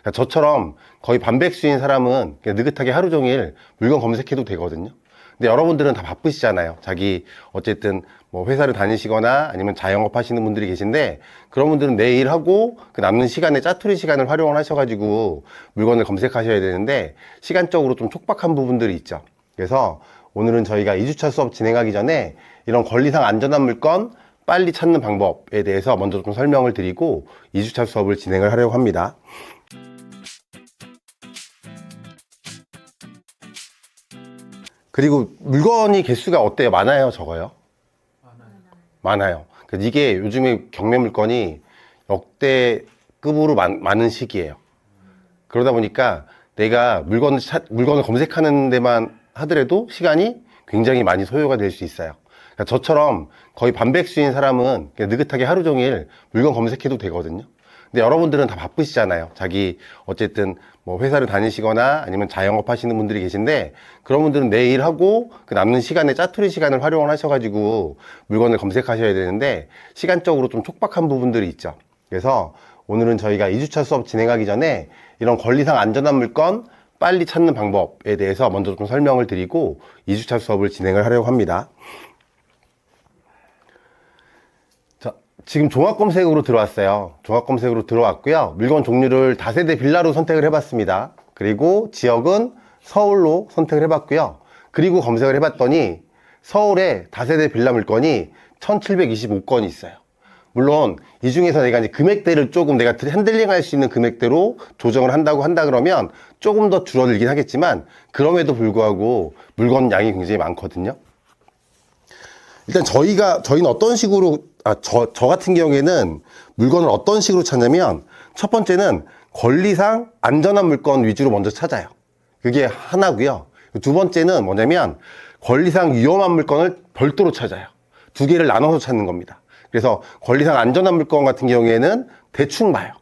그러니까 저처럼 거의 반백수인 사람은 그냥 느긋하게 하루 종일 물건 검색해도 되거든요. 근데 여러분들은 다 바쁘시잖아요. 자기 어쨌든 뭐 회사를 다니시거나 아니면 자영업 하시는 분들이 계신데 그런 분들은 내일 하고 그 남는 시간에 짜투리 시간을 활용을 하셔가지고 물건을 검색하셔야 되는데 시간적으로 좀 촉박한 부분들이 있죠. 그래서 오늘은 저희가 2주차 수업 진행하기 전에 이런 권리상 안전한 물건 빨리 찾는 방법에 대해서 먼저 좀 설명을 드리고 2주차 수업을 진행을 하려고 합니다. 그리고 물건이 개수가 어때요? 많아요? 적어요? 많아요. 그러니까 이게 요즘에 경매 물건이 역대급으로 많, 많은 시기예요. 그러다 보니까 내가 물건을 찾, 물건을 검색하는 데만 하더라도 시간이 굉장히 많이 소요가 될 수 있어요. 그러니까 저처럼 거의 반백수인 사람은 느긋하게 하루 종일 물건 검색해도 되거든요. 근데 여러분들은 다 바쁘시잖아요. 자기 어쨌든 뭐 회사를 다니시거나 아니면 자영업 하시는 분들이 계신데 그런 분들은 내일 하고 그 남는 시간에 짜투리 시간을 활용을 하셔가지고 물건을 검색하셔야 되는데 시간적으로 좀 촉박한 부분들이 있죠. 그래서 오늘은 저희가 2주차 수업 진행하기 전에 이런 권리상 안전한 물건 빨리 찾는 방법에 대해서 먼저 좀 설명을 드리고 2주차 수업을 진행을 하려고 합니다. 자, 지금 종합 검색으로 들어왔어요. 종합 검색으로 들어왔고요. 물건 종류를 다세대 빌라로 선택을 해봤습니다. 그리고 지역은 서울로 선택을 해봤고요. 그리고 검색을 해봤더니 서울에 다세대 빌라 물건이 1725건이 있어요. 물론 이 중에서 내가 이제 금액대를 조금 내가 핸들링 할 수 있는 금액대로 조정을 한다고 한다 그러면 조금 더 줄어들긴 하겠지만 그럼에도 불구하고 물건 양이 굉장히 많거든요. 일단 저희가 저희는 어떤 식으로 아 저 저 같은 경우에는 물건을 어떤 식으로 찾냐면 첫 번째는 권리상 안전한 물건 위주로 먼저 찾아요. 그게 하나고요. 두 번째는 뭐냐면 권리상 위험한 물건을 별도로 찾아요. 두 개를 나눠서 찾는 겁니다. 그래서 권리상 안전한 물건 같은 경우에는 대충 봐요.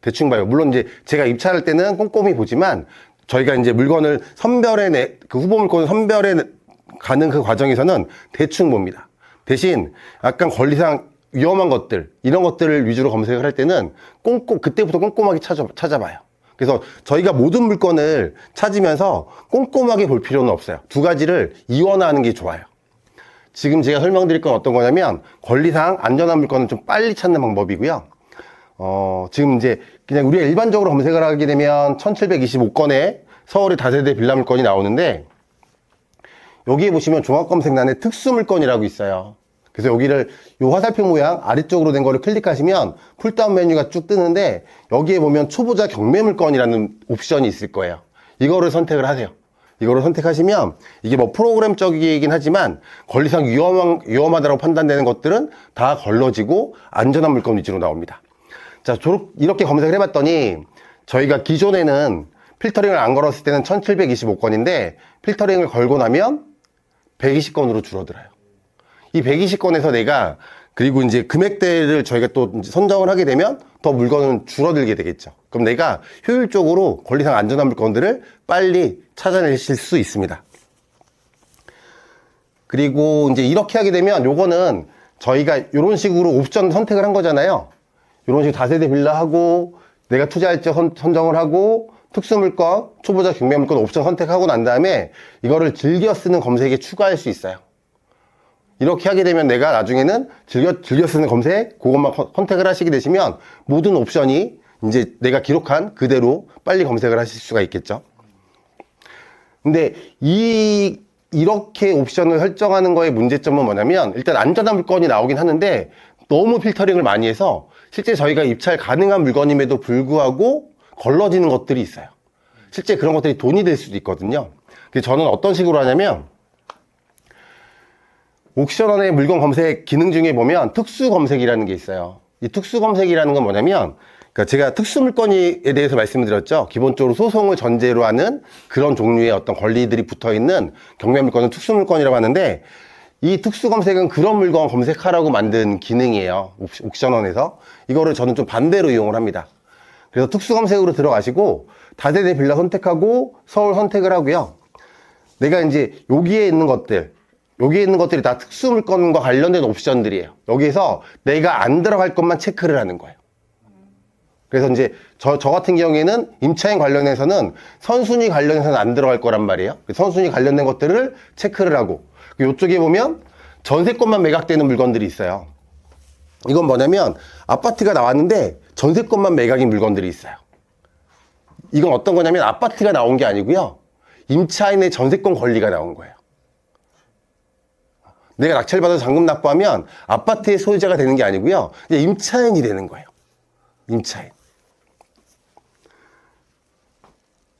대충 봐요. 물론 이제 제가 입찰할 때는 꼼꼼히 보지만 저희가 이제 물건을 선별해 내, 그 후보 물건을 선별해 내- 가는 그 과정에서는 대충 봅니다. 대신 약간 권리상 위험한 것들, 이런 것들을 위주로 검색을 할 때는 꼼꼼, 그때부터 꼼꼼하게 찾아, 찾아봐요. 그래서 저희가 모든 물건을 찾으면서 꼼꼼하게 볼 필요는 없어요. 두 가지를 이원화하는 게 좋아요. 지금 제가 설명드릴 건 어떤 거냐면 권리상 안전한 물건을 좀 빨리 찾는 방법이고요. 어, 지금 이제 그냥 우리가 일반적으로 검색을 하게 되면 1725건의 서울의 다세대 빌라 물건이 나오는데 여기에 보시면 종합검색란에 특수 물건이라고 있어요. 그래서 여기를 요 화살표 모양 아래쪽으로 된 거를 클릭하시면 풀다운 메뉴가 쭉 뜨는데 여기에 보면 초보자 경매 물건이라는 옵션이 있을 거예요. 이거를 선택을 하세요. 이거를 선택하시면 이게 뭐 프로그램적이긴 하지만 권리상 위험한, 위험하다고 판단되는 것들은 다 걸러지고 안전한 물건 위주로 나옵니다. 자, 이렇게 검색을 해봤더니 저희가 기존에는 필터링을 안 걸었을 때는 1725건인데 필터링을 걸고 나면 120건으로 줄어들어요. 이 120건에서 내가 그리고 이제 금액대를 저희가 또 선정을 하게 되면 더 물건은 줄어들게 되겠죠. 그럼 내가 효율적으로 권리상 안전한 물건들을 빨리 찾아내실 수 있습니다. 그리고 이제 이렇게 하게 되면 요거는 저희가 이런 식으로 옵션 선택을 한 거잖아요. 이런 식으로 다세대 빌라 하고 내가 투자할 때 선, 선정을 하고 특수물건, 초보자 경매물건 옵션 선택하고 난 다음에 이거를 즐겨 쓰는 검색에 추가할 수 있어요. 이렇게 하게 되면 내가 나중에는 즐겨, 즐겨 쓰는 검색, 그것만 컨- 선택을 하시게 되시면 모든 옵션이 이제 내가 기록한 그대로 빨리 검색을 하실 수가 있겠죠. 근데 이, 이렇게 옵션을 설정하는 거의 문제점은 뭐냐면 일단 안전한 물건이 나오긴 하는데 너무 필터링을 많이 해서 실제 저희가 입찰 가능한 물건임에도 불구하고 걸러지는 것들이 있어요. 실제 그런 것들이 돈이 될 수도 있거든요. 그래서 저는 어떤 식으로 하냐면 옥션원의 물건 검색 기능 중에 보면 특수 검색이라는 게 있어요. 이 특수 검색이라는 건 뭐냐면, 그러니까 제가 특수 물건에 대해서 말씀을 드렸죠. 기본적으로 소송을 전제로 하는 그런 종류의 어떤 권리들이 붙어 있는 경매 물건은 특수 물건이라고 하는데, 이 특수 검색은 그런 물건 검색하라고 만든 기능이에요. 옥- 옥션원에서. 이거를 저는 좀 반대로 이용을 합니다. 그래서 특수 검색으로 들어가시고, 다세대 빌라 선택하고, 서울 선택을 하고요. 내가 이제 여기에 있는 것들, 여기에 있는 것들이 다 특수 물건과 관련된 옵션들이에요. 여기에서 내가 안 들어갈 것만 체크를 하는 거예요. 그래서 이제 저, 저 같은 경우에는 임차인 관련해서는 선순위 관련해서는 안 들어갈 거란 말이에요. 그 선순위 관련된 것들을 체크를 하고 이쪽에 보면 전세권만 매각되는 물건들이 있어요. 이건 뭐냐면 아파트가 나왔는데 전세권만 매각인 물건들이 있어요. 이건 어떤 거냐면 아파트가 나온 게 아니고요. 임차인의 전세권 권리가 나온 거예요. 내가 낙찰 받아서 잔금 납부하면 아파트의 소유자가 되는 게 아니고요. 임차인이 되는 거예요. 임차인.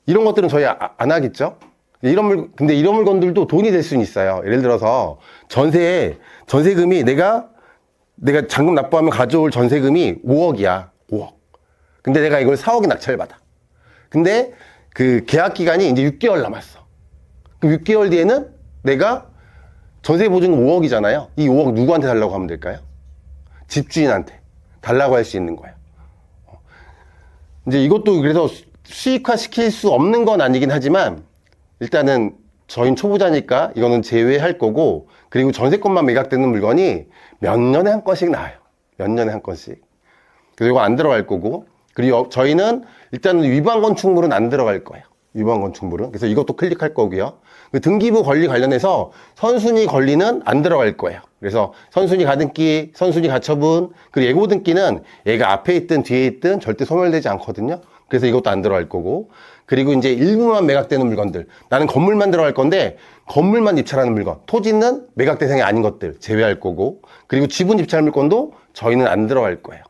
이런 것들은 저희 아- 안 하겠죠? 이런 물, 근데 이런 물건들도 돈이 될 수는 있어요. 예를 들어서 전세에, 전세금이 내가, 내가 잔금 납부하면 가져올 전세금이 5억이야. 5억. 근데 내가 이걸 4억에 낙찰받아. 근데 그 계약 기간이 이제 6개월 남았어. 그럼 6개월 뒤에는 내가 전세 보증금 5억이잖아요. 이 5억 누구한테 달라고 하면 될까요? 집주인한테 달라고 할 수 있는 거예요. 어. 이제 이것도 그래서 수- 수익화 시킬 수 없는 건 아니긴 하지만 일단은 저희는 초보자니까 이거는 제외할 거고 그리고 전세권만 매각되는 물건이 몇 년에 한 건씩 나와요. 몇 년에 한 건씩. 이거 안 들어갈 거고 그리고 저희는 일단은 위반 건축물은 안 들어갈 거예요. 위반 건축물은. 그래서 이것도 클릭할 거고요. 그 등기부 권리 관련해서 선순위 권리는 안 들어갈 거예요. 그래서 선순위 가등기, 선순위 가처분, 그리고 예고 등기는 얘가 앞에 있든 뒤에 있든 절대 소멸되지 않거든요. 그래서 이것도 안 들어갈 거고. 그리고 이제 일부만 매각되는 물건들. 나는 건물만 들어갈 건데 건물만 입찰하는 물건. 토지는 매각 대상이 아닌 것들 제외할 거고. 그리고 지분 입찰 물건도 저희는 안 들어갈 거예요.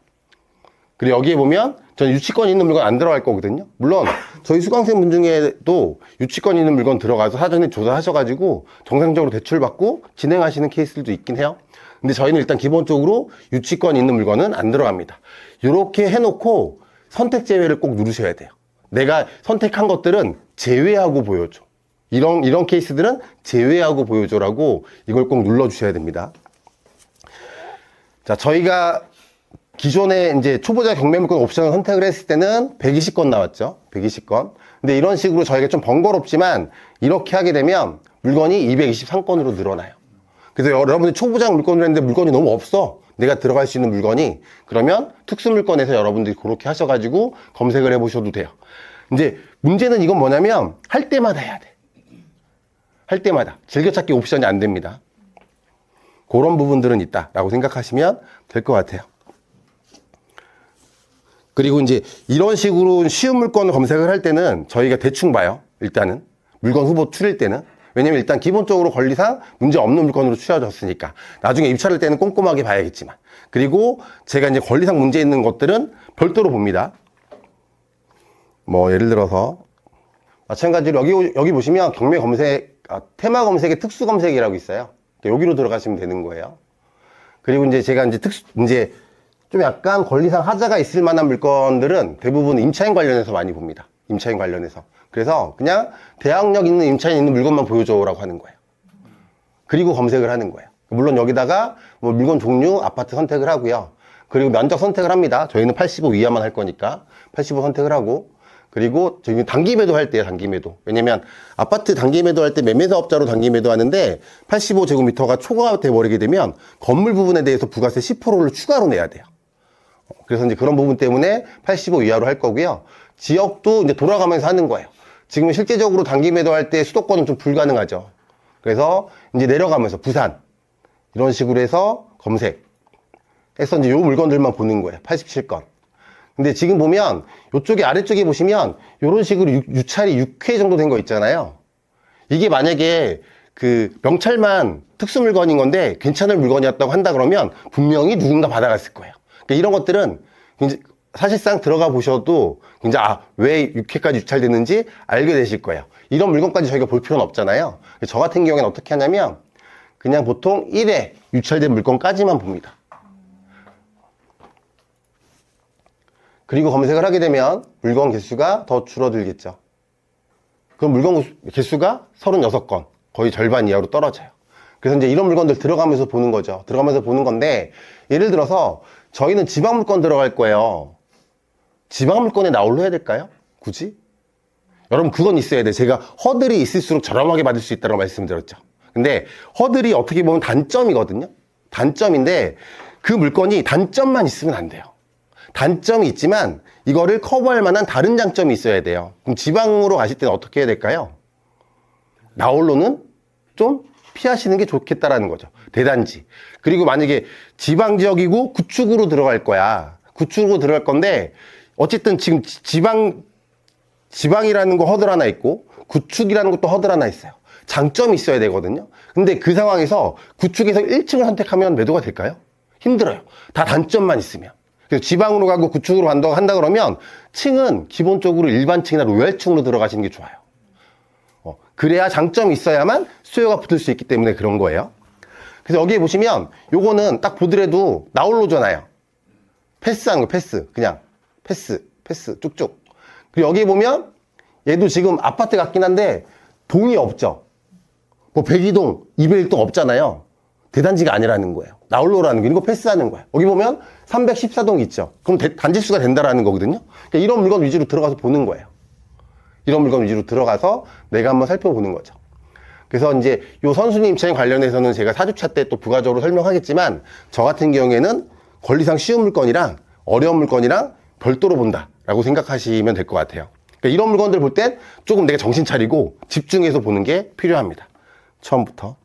그리고 여기에 보면 저는 유치권 있는 물건 안 들어갈 거거든요. 물론 저희 수강생 분 중에도 유치권 있는 물건 들어가서 사전에 조사하셔가지고 정상적으로 대출받고 진행하시는 케이스들도 있긴 해요. 근데 저희는 일단 기본적으로 유치권 있는 물건은 안 들어갑니다. 이렇게 해놓고 선택 제외를 꼭 누르셔야 돼요. 내가 선택한 것들은 제외하고 보여줘. 이런 이런 케이스들은 제외하고 보여줘라고 이걸 꼭 눌러주셔야 됩니다. 자, 저희가 기존에 이제 초보자 경매물건 옵션을 선택을 했을 때는 120건 나왔죠. 120건. 근데 이런 식으로 저희가 좀 번거롭지만 이렇게 하게 되면 물건이 223건으로 늘어나요. 그래서 여러분이 초보자 물건을 했는데 물건이 너무 없어. 내가 들어갈 수 있는 물건이 그러면 특수 물건에서 여러분들이 그렇게 하셔가지고 검색을 해보셔도 돼요. 이제 문제는 이건 뭐냐면 할 때마다 해야 돼. 할 때마다 즐겨찾기 옵션이 안 됩니다. 그런 부분들은 있다라고 생각하시면 될 것 같아요. 그리고 이제 이런 식으로 쉬운 물건을 검색을 할 때는 저희가 대충 봐요. 일단은 물건 후보 추릴 때는 왜냐면 일단 기본적으로 권리상 문제 없는 물건으로 추려졌으니까 나중에 입찰할 때는 꼼꼼하게 봐야겠지만 그리고 제가 이제 권리상 문제 있는 것들은 별도로 봅니다. 뭐 예를 들어서 마찬가지로 여기 여기 보시면 경매 검색 아, 테마 검색의 특수 검색이라고 있어요. 여기로 들어가시면 되는 거예요. 그리고 이제 제가 이제 특수 이제 좀 약간 권리상 하자가 있을 만한 물건들은 대부분 임차인 관련해서 많이 봅니다. 임차인 관련해서. 그래서 그냥 대항력 있는 임차인 있는 물건만 보여줘라고 하는 거예요. 그리고 검색을 하는 거예요. 물론 여기다가 뭐 물건 종류, 아파트 선택을 하고요. 그리고 면적 선택을 합니다. 저희는 85 이하만 할 거니까 85 선택을 하고 그리고 저희 단기 매도 할 때요, 단기 매도. 왜냐면 아파트 단기 매도 할 때 매매사업자로 단기 매도 하는데 85제곱미터가 초과돼 버리게 되면 건물 부분에 대해서 부가세 10%를 추가로 내야 돼요. 그래서 이제 그런 부분 때문에 85 이하로 할 거고요. 지역도 이제 돌아가면서 하는 거예요. 지금 실제적으로 단기 매도할 때 수도권은 좀 불가능하죠. 그래서 이제 내려가면서 부산 이런 식으로 해서 검색 해서 이제 요 물건들만 보는 거예요. 87건. 근데 지금 보면 이쪽에 아래쪽에 보시면 이런 식으로 유, 유찰이 6회 정도 된 거 있잖아요. 이게 만약에 그 명찰만 특수 물건인 건데 괜찮은 물건이었다고 한다 그러면 분명히 누군가 받아갔을 거예요. 그러니까 이런 것들은 사실상 들어가 보셔도 이제 아, 왜 6회까지 유찰됐는지 알게 되실 거예요. 이런 물건까지 저희가 볼 필요는 없잖아요. 저 같은 경우에는 어떻게 하냐면 그냥 보통 1회 유찰된 물건까지만 봅니다. 그리고 검색을 하게 되면 물건 개수가 더 줄어들겠죠. 그럼 물건 개수가 36건, 거의 절반 이하로 떨어져요. 그래서 이제 이런 물건들 들어가면서 보는 거죠. 들어가면서 보는 건데, 예를 들어서 저희는 지방 물건 들어갈 거예요. 지방 물건에 나홀로 해야 될까요? 굳이? 여러분, 그건 있어야 돼. 제가 허들이 있을수록 저렴하게 받을 수 있다고 말씀드렸죠. 근데 허들이 어떻게 보면 단점이거든요. 단점인데 그 물건이 단점만 있으면 안 돼요. 단점이 있지만 이거를 커버할 만한 다른 장점이 있어야 돼요. 그럼 지방으로 가실 때는 어떻게 해야 될까요? 나홀로는 좀 피하시는 게 좋겠다라는 거죠. 대단지. 그리고 만약에 지방 지역이고 구축으로 들어갈 거야. 구축으로 들어갈 건데 어쨌든 지금 지- 지방 지방이라는 거 허들 하나 있고 구축이라는 것도 허들 하나 있어요. 장점이 있어야 되거든요. 근데 그 상황에서 구축에서 1층을 선택하면 매도가 될까요? 힘들어요. 다 단점만 있으면. 그래서 지방으로 가고 구축으로 간다고 한다 그러면 층은 기본적으로 일반 층이나 로얄층으로 들어가시는 게 좋아요. 어, 그래야 장점이 있어야만 수요가 붙을 수 있기 때문에 그런 거예요. 그래서 여기에 보시면 요거는 딱 보더라도 나홀로잖아요. 패스하는 거 패스. 그냥 패스, 패스 쭉쭉. 그리고 여기 보면 얘도 지금 아파트 같긴 한데 동이 없죠. 뭐 102동, 201동 없잖아요. 대단지가 아니라는 거예요. 나홀로라는 거, 이거 패스하는 거예요. 여기 보면 314동 있죠. 그럼 대- 단지수가 된다라는 거거든요. 그러니까 이런 물건 위주로 들어가서 보는 거예요. 이런 물건 위주로 들어가서 내가 한번 살펴보는 거죠. 그래서 이제 요 선수님 책 관련해서는 제가 사주차 때 또 부가적으로 설명하겠지만 저 같은 경우에는 권리상 쉬운 물건이랑 어려운 물건이랑 별도로 본다라고 생각하시면 될 것 같아요. 그러니까 이런 물건들 볼 땐 조금 내가 정신 차리고 집중해서 보는 게 필요합니다. 처음부터.